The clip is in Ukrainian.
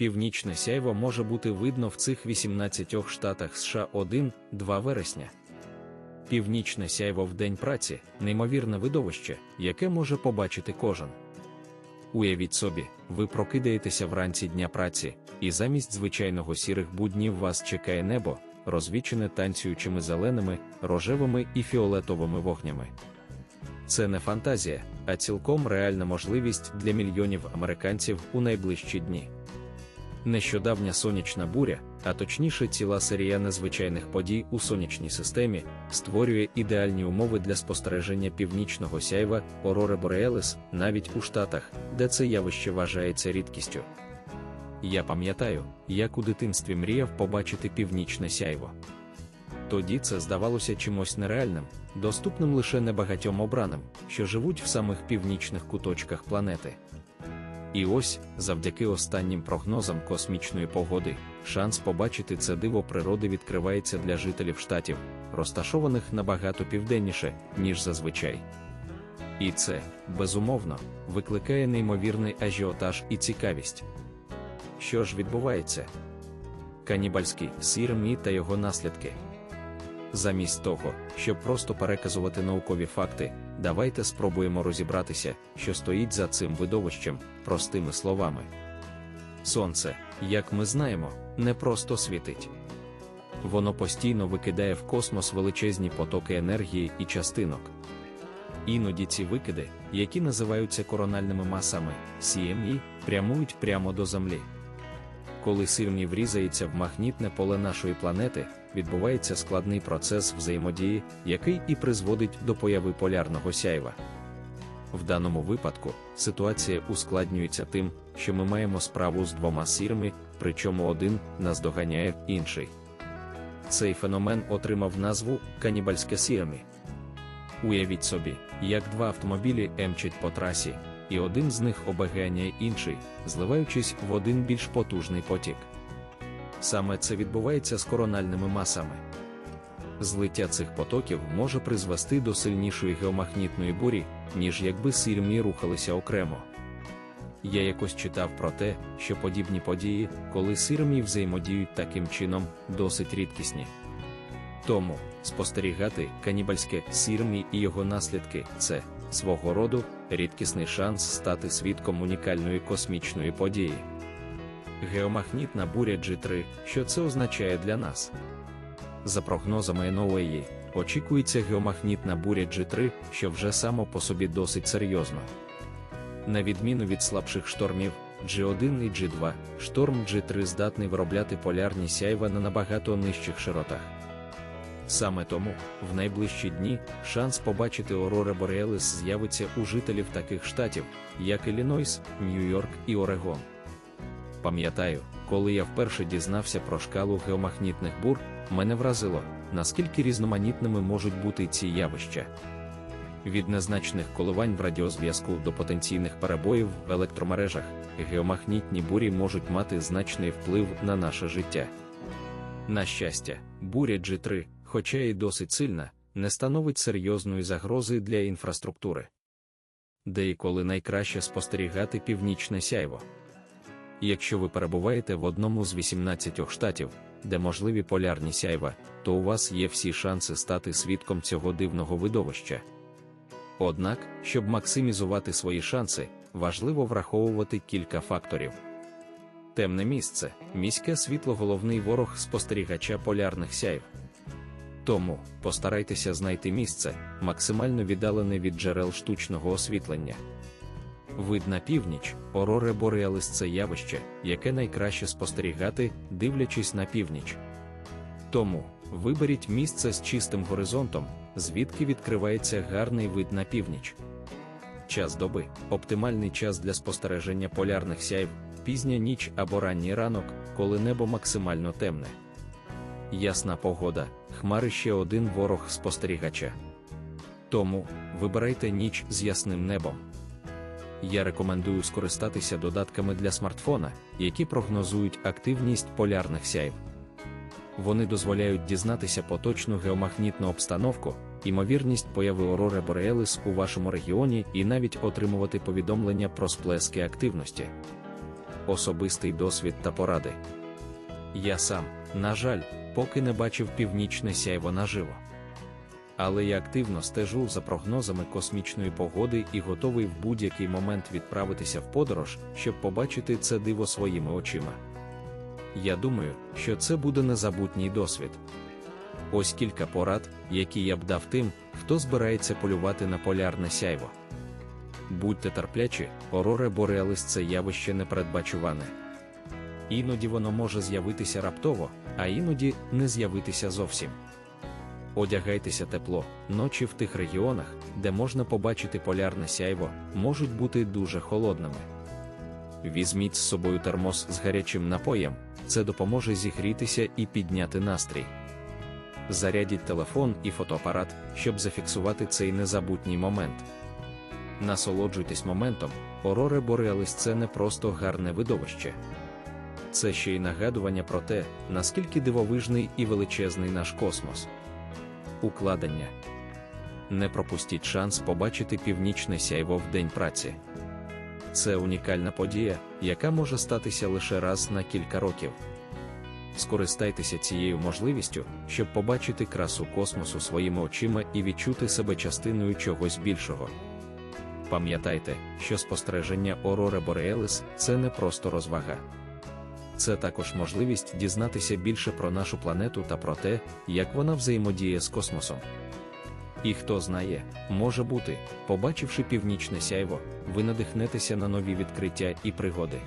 Північне сяйво може бути видно в цих 18 штатах США 1-2 вересня. Північне сяйво в день праці неймовірне видовище, яке може побачити кожен. Уявіть собі, ви прокидаєтеся вранці дня праці, і замість звичайного сірих буднів вас чекає небо, розвічене танцюючими зеленими, рожевими і фіолетовими вогнями. Це не фантазія, а цілком реальна можливість для мільйонів американців у найближчі дні. Нещодавня сонячна буря, а точніше ціла серія незвичайних подій у сонячній системі, створює ідеальні умови для спостереження північного сяйва Орори Бореелес навіть у Штатах, де це явище вважається рідкістю. Я пам'ятаю, як у дитинстві мріяв побачити північне сяйво. Тоді це здавалося чимось нереальним, доступним лише небагатьом обраним, що живуть в самих північних куточках планети. І ось, завдяки останнім прогнозам космічної погоди, шанс побачити це диво природи відкривається для жителів штатів, розташованих набагато південніше, ніж зазвичай. І це, безумовно, викликає неймовірний ажіотаж і цікавість. Що ж відбувається? Канібальський сир Мі та його наслідки. Замість того, щоб просто переказувати наукові факти, давайте спробуємо розібратися, що стоїть за цим видовищем, простими словами. Сонце, як ми знаємо, не просто світить. Воно постійно викидає в космос величезні потоки енергії і частинок. Іноді ці викиди, які називаються корональними масами, CME, прямують прямо до Землі. Коли сирмі врізається в магнітне поле нашої планети, відбувається складний процес взаємодії, який і призводить до появи полярного сяйва. В даному випадку ситуація ускладнюється тим, що ми маємо справу з двома сірми, причому один наздоганяє інший. Цей феномен отримав назву канібальське сірмі. Уявіть собі, як два автомобілі емчать по трасі, і один з них обганяє інший, зливаючись в один більш потужний потік. Саме це відбувається з корональними масами. Злиття цих потоків може призвести до сильнішої геомагнітної бурі, ніж якби сирмі рухалися окремо. Я якось читав про те, що подібні події, коли сирмі взаємодіють таким чином, досить рідкісні. Тому спостерігати канібальське сирмі і його наслідки це свого роду рідкісний шанс стати свідком унікальної космічної події. Геомагнітна буря G3, що це означає для нас? За прогнозами NOAA, очікується геомагнітна буря G3, що вже само по собі досить серйозно. На відміну від слабших штормів G1 і G2, шторм G3 здатний виробляти полярні сяйва на набагато нижчих широтах. Саме тому, в найближчі дні, шанс побачити Орора Бореалис з'явиться у жителів таких штатів, як Іллінойс, Нью-Йорк і Орегон. Пам'ятаю, коли я вперше дізнався про шкалу геомагнітних бур, мене вразило, наскільки різноманітними можуть бути ці явища. Від незначних коливань в радіозв'язку до потенційних перебоїв в електромережах, геомагнітні бурі можуть мати значний вплив на наше життя. На щастя, буря G3, хоча і досить сильна, не становить серйозної загрози для інфраструктури. Деїколи найкраще спостерігати північне сяйво. Якщо ви перебуваєте в одному з 18 штатів, де можливі полярні сяйва, то у вас є всі шанси стати свідком цього дивного видовища. Однак, щоб максимізувати свої шанси, важливо враховувати кілька факторів. Темне місце, міське світло головний ворог спостерігача полярних сяйв. Тому постарайтеся знайти місце, максимально віддалене від джерел штучного освітлення. Вид на північ, Ороре Бореалис це явище, яке найкраще спостерігати, дивлячись на північ. Тому виберіть місце з чистим горизонтом, звідки відкривається гарний вид на північ. Час доби оптимальний час для спостереження полярних сяйв, пізня ніч або ранній ранок, коли небо максимально темне. Ясна погода, хмари ще один ворог спостерігача. Тому вибирайте ніч з ясним небом. Я рекомендую скористатися додатками для смартфона, які прогнозують активність полярних сяйв. Вони дозволяють дізнатися поточну геомагнітну обстановку, ймовірність появи Орори Бореелис у вашому регіоні і навіть отримувати повідомлення про сплески активності. особистий досвід та поради. Я сам, на жаль, поки не бачив північне сяйво наживо. Але я активно стежу за прогнозами космічної погоди і готовий в будь-який момент відправитися в подорож, щоб побачити це диво своїми очима. Я думаю, що це буде незабутній досвід. Ось кілька порад, які я б дав тим, хто збирається полювати на полярне сяйво. Будьте терплячі, Ороре Бореалис це явище непередбачуване. Іноді воно може з'явитися раптово, а іноді не з'явитися зовсім. Одягайтеся тепло, ночі в тих регіонах, де можна побачити полярне сяйво, можуть бути дуже холодними. Візьміть з собою термос з гарячим напоєм, це допоможе зігрітися і підняти настрій. Зарядіть телефон і фотоапарат, щоб зафіксувати цей незабутній момент. Насолоджуйтесь моментом, Ороре Бореалис це не просто гарне видовище. Це ще й нагадування про те, наскільки дивовижний і величезний наш космос. Укладення. Не пропустіть шанс побачити північне сяйво в день праці. Це унікальна подія, яка може статися лише раз на кілька років. Скористайтеся цією можливістю, щоб побачити красу космосу своїми очима і відчути себе частиною чогось більшого. Пам'ятайте, що спостереження Ороре Бореелис це не просто розвага. Це також можливість дізнатися більше про нашу планету та про те, як вона взаємодіє з космосом. І хто знає, може бути, побачивши північне сяйво, ви надихнетеся на нові відкриття і пригоди.